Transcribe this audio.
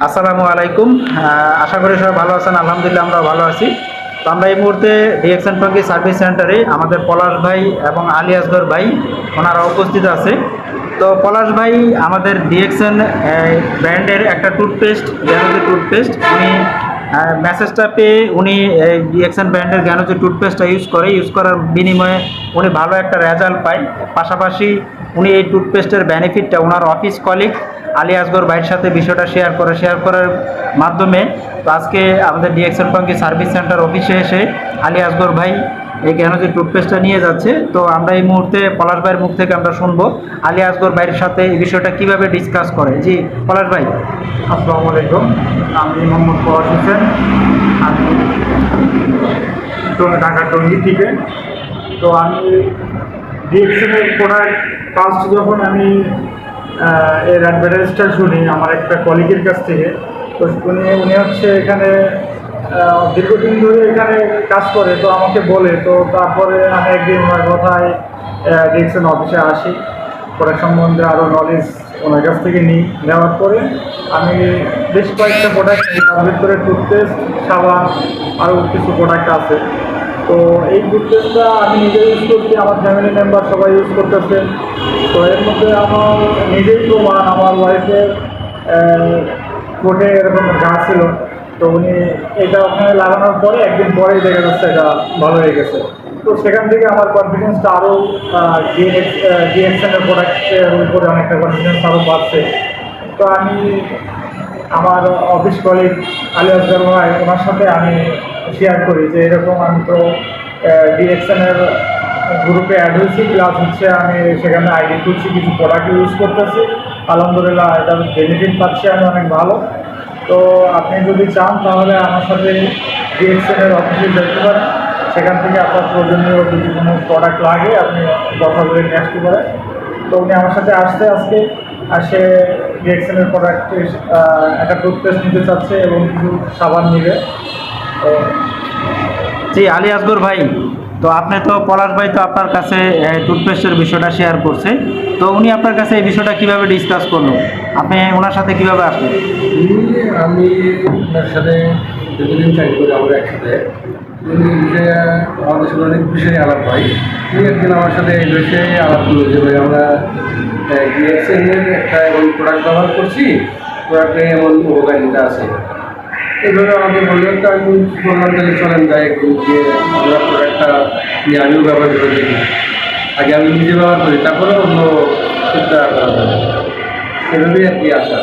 আসসালামু আলাইকুম। আশা করি সবাই ভালো আছেন, আলহামদুলিল্লাহ আমরা ভালো আছি। তো আমরা এই মুহূর্তে ডিএকশন টঙ্কি সার্ভিস সেন্টারে আমাদের পলাশ ভাই এবং আলী আসগর ভাই, ওনারা উপস্থিত আছে। তো পলাশ ভাই, আমাদের ডিএকশন ব্র্যান্ডের একটা টুথপেস্ট জ্ঞানজি টুথপেস্ট উনি মেসেজটা পেয়ে উনি এই ডিএকশন ব্র্যান্ডের হচ্ছে টুথপেস্টটা ইউজ করে। ইউজ করার বিনিময়ে উনি ভালো একটা রেজাল্ট পায়। পাশাপাশি উনি এই টুথপেস্টের বেনিফিটটা ওনার অফিস কলিগ আলী আসগর ভাইয়ের সাথে বিষয়টা শেয়ার করে শেয়ার করার মাধ্যমে তো আজকে আমাদের ডিএক্সন পাঙ্কি সার্ভিস সেন্টার অফিসে এসে আলী আসগর ভাই এই কেন যে টুথপেস্টটা নিয়ে যাচ্ছে, তো আমরা এই মুহূর্তে পলাশ ভাইয়ের মুখ থেকে আমরা শুনব আলী আসগর ভাইয়ের সাথে এই বিষয়টা কীভাবে ডিসকাস করে। জি, পলাশ ভাই। আসসালামু আলাইকুম। আমি মোহাম্মদ ফওয়াজ হোসেন। আমি ঢাকা টঙ্গী থেকে। তো আমি ডিএক্সএনের প্রোডাক্ট ফার্স্ট যখন আমি এর অ্যাডভার্টাইজটা শুনি, আমার একটা কলিগের কাছ থেকে, তো উনি উনি হচ্ছে এখানে দীর্ঘদিন ধরে এখানে কাজ করে, তো আমাকে বলে, তো তারপরে আমি একদিন ওনার কথায় ডিএক্সএন অফিসে আসি। প্রোডাক্ট সম্বন্ধে আরও নলেজ ওনার কাছ থেকে নিই। নেওয়ার পরে আমি বেশ কয়েকটা প্রোডাক্ট তার ভিতরে টুথপেস্ট সাবান আরও কিছু প্রোডাক্ট আছে। তো এই টুথপেস্টটা আমি নিজে ইউজ করছি, আমার ফ্যামিলি মেম্বার সবাই ইউজ করতেছে। তো এর মধ্যে আমার নিজেই প্রমাণ, আমার ওয়াইফের কোটে এরকম ঘা ছিল। তো উনি এটা ওখানে লাগানোর পরে একদিন পরেই দেখা যাচ্ছে এটা ভালো হয়ে গেছে। তো সেখান থেকে আমার কনফিডেন্সটা আরও ডিএক্সএনের প্রোডাক্টের উপরে অনেকটা কনফিডেন্স আরও বাড়ছে। তো আমি আমার অফিস কলিগ আলী আসগার ভাই, ওনার সাথে আমি শেয়ার করি যে এরকম আমি তো ডিএক্সএনের গ্রুপে অ্যাড হয়েছি প্লাস হচ্ছে আমি সেখানে আইডি খুলছি, কিছু প্রোডাক্ট ইউজ করতেছি। আলহামদুলিল্লাহ এটার বেনিফিট পাচ্ছি আমি অনেক ভালো। তো আপনি যদি চান তাহলে আমার সাথে ডিএক্সএনের অফিসে যেতে পারেন। সেখান থেকে আপনার প্রয়োজনীয় যদি কোনো প্রোডাক্ট লাগে, আপনি কথা বলে নিয়ে আসতে পারেন। তো উনি আমার সাথে আসতে আজকে আর সে ডিএক্সএনের প্রোডাক্ট একটা টুথপেস্ট নিতে চাচ্ছে এবং কিছু সাবান নিবে। তো জি, আলী আসগর ভাই। তো আপনি তো পলাশ ভাই তো আপনার কাছে টুথপেস্টের বিষয়টা শেয়ার করছে। তো উনি আপনার কাছে এই বিষয়টা কীভাবে ডিসকাস করল? আপনি ওনার সাথে কীভাবে আসলেন? আমি ওনার সাথে দুদিন চাকরি করি আমরা একসাথে, উনি বিষয়ে, আমাদের সাথে অনেক বিষয়ে আলাপ হয়। উনি একদিন আমার সাথে এই বিষয়ে আলাপ করল যে, ভাই, আমরা ডিএক্সএনের একটা এমন প্রোডাক্ট ব্যবহার করছি প্রোডাক্টে এমন উপকারিতা আছে। এইভাবে আমাকে বললেন, তো আমি চলেন, যাই, একটু যে আমরা নিয়ে আমিও ব্যবহার করে দেখি আগে আমি নিজে ব্যবহার করি তারপরে অন্য চিন্তা করা। যাবে এভাবেই আর কি আসা।